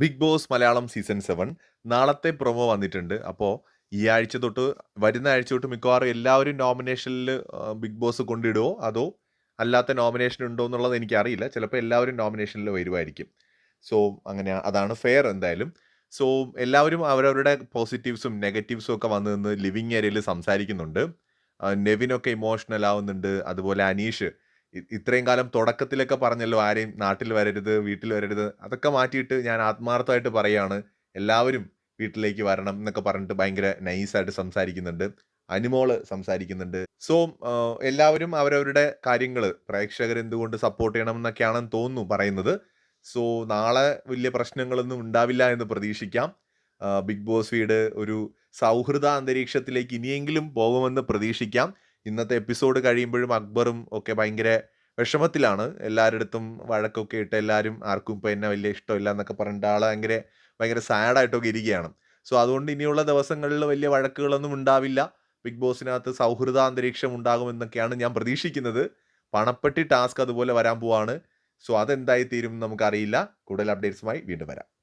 Bigg Boss Malayalam season seven. നാളത്തെ promo വന്നിട്ടുണ്ട്. അപ്പോൾ ഈ ആഴ്ച തൊട്ട് വരുന്ന ആഴ്ച തൊട്ട് മിക്കവാറും എല്ലാവരും നോമിനേഷനിൽ ബിഗ് ബോസ് കൊണ്ടിടുമോ അതോ അല്ലാത്ത നോമിനേഷൻ ഉണ്ടോ എന്നുള്ളത് എനിക്കറിയില്ല. ചിലപ്പോൾ എല്ലാവരും നോമിനേഷനിൽ വരുമായിരിക്കും സോ അങ്ങനെ അതാണ് ഫെയർ എന്തായാലും. സോ എല്ലാവരും അവരവരുടെ പോസിറ്റീവ്സും നെഗറ്റീവ്സും ഒക്കെ വന്ന് നിന്ന് ലിവിങ് ഏരിയയിൽ സംസാരിക്കുന്നുണ്ട്. നെവിനൊക്കെ ഇമോഷണൽ ആവുന്നുണ്ട്. അതുപോലെ അനീഷ് ഇത്രയും കാലം തുടക്കത്തിലൊക്കെ പറഞ്ഞല്ലോ ആരെയും നാട്ടിൽ വരരുത് വീട്ടിൽ വരരുത് അതൊക്കെ മാറ്റിയിട്ട് ഞാൻ ആത്മാർത്ഥമായിട്ട് പറയുകയാണ്. എല്ലാവരും വീട്ടിലേക്ക് വരണം എന്നൊക്കെ പറഞ്ഞിട്ട് ഭയങ്കര നൈസായിട്ട് സംസാരിക്കുന്നുണ്ട്. അനുമോൾ സംസാരിക്കുന്നുണ്ട്. സോ എല്ലാവരും അവരവരുടെ കാര്യങ്ങൾ പ്രേക്ഷകർ എന്തുകൊണ്ട് സപ്പോർട്ട് ചെയ്യണം എന്നൊക്കെയാണെന്ന് തോന്നുന്നു പറയുന്നത്. സോ നാളെ വലിയ പ്രശ്നങ്ങളൊന്നും ഉണ്ടാവില്ല എന്ന് പ്രതീക്ഷിക്കാം. ബിഗ് ബോസ് വീട് ഒരു സൗഹൃദ അന്തരീക്ഷത്തിലേക്ക് ഇനിയെങ്കിലും പോകുമെന്ന് പ്രതീക്ഷിക്കാം. ഇന്നത്തെ എപ്പിസോഡ് കഴിയുമ്പോഴും അക്ബറും ഒക്കെ ഭയങ്കര വിഷമത്തിലാണ്. എല്ലാവരുടെ അടുത്തും വഴക്കൊക്കെ ഇട്ട് എല്ലാവരും ആർക്കും ഇപ്പോൾ എന്നെ വലിയ ഇഷ്ടമില്ല എന്നൊക്കെ പറഞ്ഞിട്ട് ആളെ ഭയങ്കര ഭയങ്കര സാഡായിട്ടൊക്കെ ഇരിക്കുകയാണ്. സോ അതുകൊണ്ട് ഇനിയുള്ള ദിവസങ്ങളിൽ വലിയ വഴക്കുകളൊന്നും ഉണ്ടാവില്ല. ബിഗ് ബോസിനകത്ത് സൗഹൃദ അന്തരീക്ഷം ഉണ്ടാകുമെന്നൊക്കെയാണ് ഞാൻ പ്രതീക്ഷിക്കുന്നത്. പണപ്പെട്ടി ടാസ്ക് അതുപോലെ വരാൻ പോവാണ്. സോ അതെന്തായി തീരും നമുക്കറിയില്ല. കൂടുതൽ അപ്ഡേറ്റ്സുമായി വീണ്ടും വരാം.